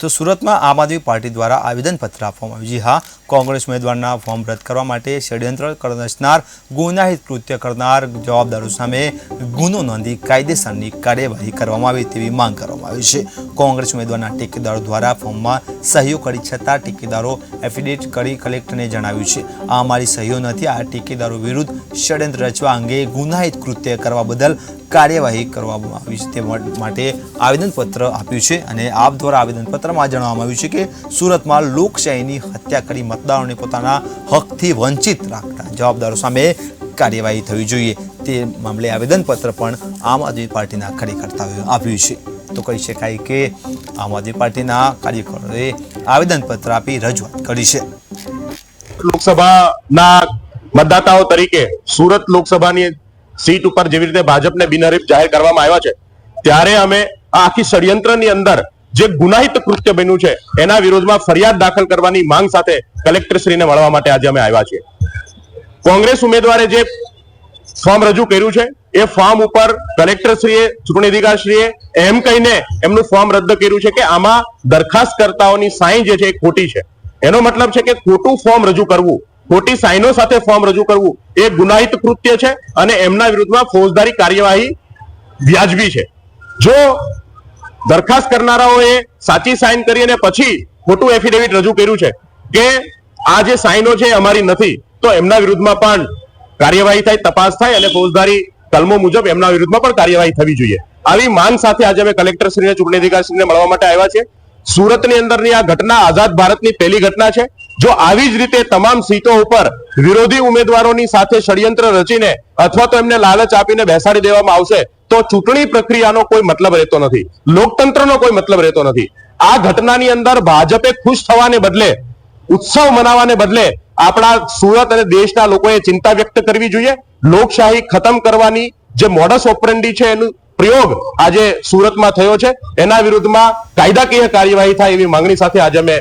તો સુરતમાં આમ આદમી પાર્ટી દ્વારા આવેદનપત્ર આપવામાં આવ્યું. જી હા, કોંગ્રેસ ઉમેદવારના ફોર્મ રદ કરવા માટે ષડયંત્ર રચનાર ગુનાહિત કૃત્ય કરનાર જવાબદારો સામે ગુનો નોંધી કાયદેસરની કાર્યવાહી કરવામાં આવે તેવી માંગ કરવામાં આવી છે. કોંગ્રેસ ઉમેદવારના ટેકેદારો દ્વારા ફોર્મમાં સહીઓ કરી છતાં ટેકેદારો એફિડેવિટ કરી કલેક્ટરને જણાવ્યું છે. આ અમારી સહીઓ નથી. આ ટેકેદારો વિરુદ્ધ ષડયંત્ર રચવા અંગે ગુનાહિત કૃત્ય કરવા બદલ કાર્યવાહી કરવામાં આવી છે. તે માટે આવેદનપત્ર આપ્યું છે અને આપ દ્વારા આવેદનપત્રમાં જણાવવામાં આવ્યું છે કે સુરતમાં લોકશાહીની હત્યા કરી મતદારોને પોતાના હકથી વંચિત રાખતા જવાબદારો સામે કાર્યવાહી થવી જોઈએ. તે મામલે આવેદનપત્ર પણ આમ આદમી પાર્ટીના કાર્યકર્તાઓએ આપ્યું છે. તો કહી શકાય કે આમ આદમી પાર્ટીના કાર્યકરોએ આવેદનપત્ર આપી રજૂઆત કરી છે. લોકસભાના મતદાતાઓ તરીકે સુરત લોકસભાની સીટ ઉપર જેવી રીતે ભાજપને બિનહરીફ જાહેર કરવામાં આવ્યા છે, ત્યારે અમે આખી ષડયંત્રની અંદર જે ગુનાહિત કૃત્ય બન્યું છે, એના વિરોધમાં ફરિયાદ દાખલ કરવાની માંગ સાથે કલેક્ટરશ્રીને મળવા માટે આજે અમે આવ્યા છીએ. કોંગ્રેસ ઉમેદવારે જે ફોર્મ રજૂ કર્યું છે. એ ફોર્મ ઉપર કલેક્ટરશ્રીએ ચૂંટણી અધિકારીશ્રીએ એમ કહીને એમનું ફોર્મ રદ કર્યું છે કે આમાં દરખાસ્તકર્તાઓની સાઈન જે છે એ ખોટી છે. એનો મતલબ છે કે ખોટું ફોર્મ રજૂ કરવું, ખોટી સાઈનો સાથે ફોર્મ રજૂ કરવું, એ ગુનાહિત કૃત્ય છે અને એમના વિરુદ્ધમાં ફોજદારી કાર્યવાહી વ્યાજબી છે. જો દરખાસ્ત કરનારાઓએ સાચી સાઈન કરી અને પછી ખોટું એફિડેવિટ રજૂ કર્યું છે કે આ જે સાઈનો છે અમારી નથી, તો એમના વિરુદ્ધમાં પણ કાર્યવાહી થાય, તપાસ થાય અને ફોજદારી કલમો મુજબ એમના વિરુદ્ધમાં પણ કાર્યવાહી થવી જોઈએ. આવી માંગ સાથે આજે અમે કલેક્ટરશ્રીને, ચૂંટણી અધિકારીશ્રીને મળવા માટે આવ્યા છે સુરતની અંદરની આ ઘટના આઝાદ ભારતની પહેલી ઘટના છે. જો આવી જ રીતે તમામ સીટો ઉપર વિરોધી ઉમેદવારોની સાથે ષડયંત્ર રચીને અથવા તો એમને લાલચ આપીને બેસાડી દેવામાં આવશે, તો ચૂંટણી પ્રક્રિયાનો કોઈ મતલબ રહેતો નથી. લોકતંત્રનો કોઈ મતલબ રહેતો નથી. આ ઘટનાની અંદર ભાજપે ખુશ થવાને બદલે, ઉત્સવ મનાવવાને બદલે આપણા સુરત અને દેશના લોકોએ ચિંતા વ્યક્ત કરવી જોઈએ. લોકશાહી ખતમ કરવાની જે મોડસ ઓપરેન્ડી છે એનું પ્રયોગ આજે સુરતમાં થયો છે. એના વિરુદ્ધમાં કાયદાકીય કાર્યવાહી થાય એવી માંગણી સાથે આજે અમે